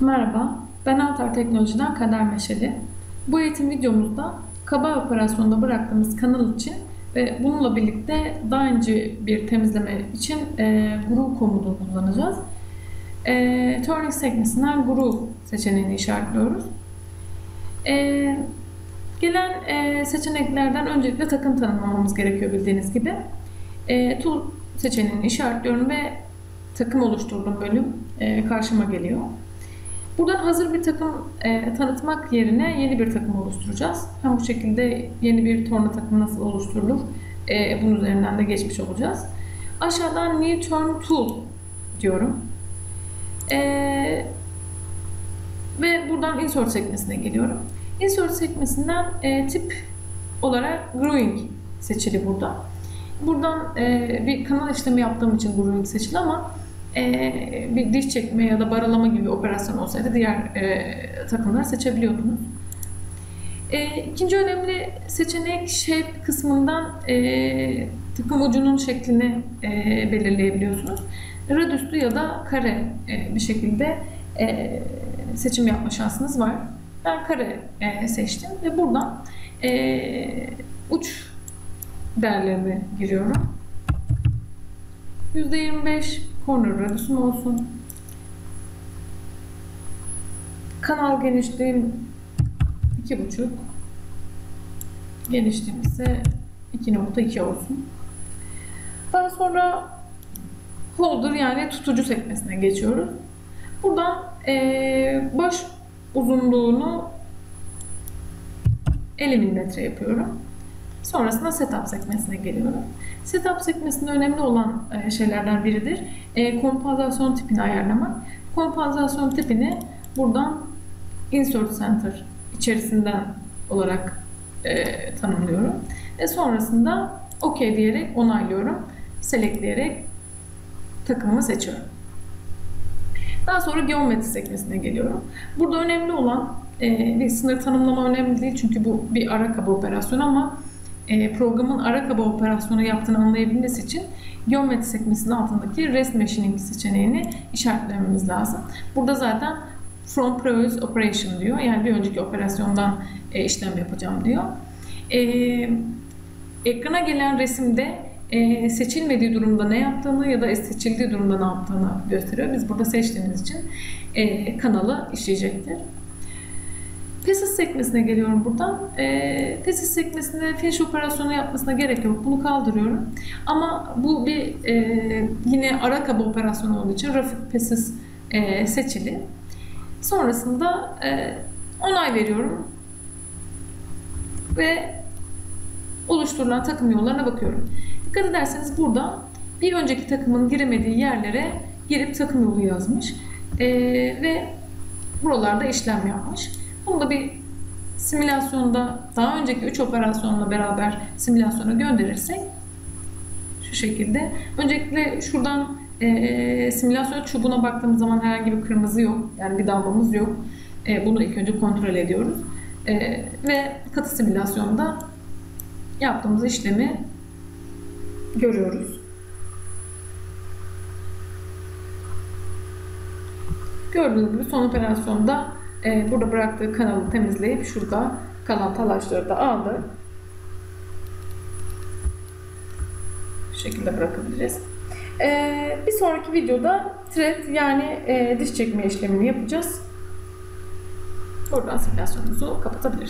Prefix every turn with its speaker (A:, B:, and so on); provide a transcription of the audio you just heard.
A: Merhaba, ben Altar Teknoloji'den Kader Meşeli. Bu eğitim videomuzda kaba operasyonda bıraktığımız kanal için ve bununla birlikte daha önce bir temizleme için e, Guru komutunu kullanacağız. E, Turning sekmesinden Guru seçeneğini işaretliyoruz. E, gelen e, seçeneklerden öncelikle takım tanımlamamız gerekiyor bildiğiniz gibi. E, tool seçeneğini işaretliyorum ve takım oluşturduğum bölüm e, karşıma geliyor. Buradan hazır bir takım e, tanıtmak yerine yeni bir takım oluşturacağız. Hem bu şekilde yeni bir torna takımı nasıl oluşturulur e, bunun üzerinden de geçmiş olacağız. Aşağıdan New Turn Tool diyorum. E, ve buradan Insert sekmesine geliyorum. Insert sekmesinden e, tip olarak Growing seçili burada. Buradan e, bir kanal işlemi yaptığım için Growing seçili ama e, bir diş çekme ya da baralama gibi bir operasyon olsaydı diğer e, takımları seçebiliyordunuz. E, ikinci önemli seçenek shape kısmından e, takım ucunun şeklini e, belirleyebiliyorsunuz. Radius'lu ya da kare e, bir şekilde e, seçim yapma şansınız var. Ben kare e, seçtim ve buradan e, uç değerlerini giriyorum. %25 corner radiusum olsun. Kanal genişliğim 2.5 genişliğim ise 2.2 olsun. Daha sonra holder yani tutucu sekmesine geçiyoruz. Buradan e, baş uzunluğunu 50 mm yapıyorum. Sonrasında setup sekmesine geliyorum. Setup sekmesinde önemli olan e, şeylerden biridir. E, kompansasyon tipini ayarlamak. Kompansasyon tipini buradan insert center içerisinden olarak e, tanımlıyorum. Ve sonrasında OK diyerek onaylıyorum. Selectleyerek takımımı seçiyorum. Daha sonra geometri sekmesine geliyorum. Burada önemli olan e, bir sınır tanımlama önemli değil çünkü bu bir ara kaba operasyonu ama e, programın ara kaba operasyonu yaptığını anlayabilmesi için geometri sekmesinin altındaki rest machining seçeneğini işaretlememiz lazım. Burada zaten from previous operation diyor. Yani bir önceki operasyondan e, işlem yapacağım diyor. E, ekrana gelen resimde e, seçilmediği durumda ne yaptığını ya da seçildiği durumda ne yaptığını gösteriyor. Biz burada seçtiğimiz için e, kanalı işleyecektir. Tesis sekmesine geliyorum buradan. E, tesis sekmesinde finish operasyonu yapmasına gerek yok. Bunu kaldırıyorum. Ama bu bir e, yine ara kaba operasyonu olduğu için Rafik Tesis e, seçili. Sonrasında e, onay veriyorum. Ve oluşturulan takım yollarına bakıyorum. Dikkat ederseniz burada bir önceki takımın giremediği yerlere girip takım yolu yazmış. E, ve buralarda işlem yapmış. Bunu bir simülasyonda daha önceki 3 operasyonla beraber simülasyona gönderirsek şu şekilde. Öncelikle şuradan e, simülasyon çubuğuna baktığımız zaman herhangi bir kırmızı yok. Yani bir dalmamız yok. E, bunu ilk önce kontrol ediyoruz. E, ve katı simülasyonda yaptığımız işlemi görüyoruz. Gördüğünüz gibi son operasyonda e, burada bıraktığı kanalı temizleyip şurada kalan talaşları da aldı. Bu şekilde bırakabiliriz. E, bir sonraki videoda thread yani e, diş çekme işlemini yapacağız. Buradan simülasyonumuzu kapatabiliriz.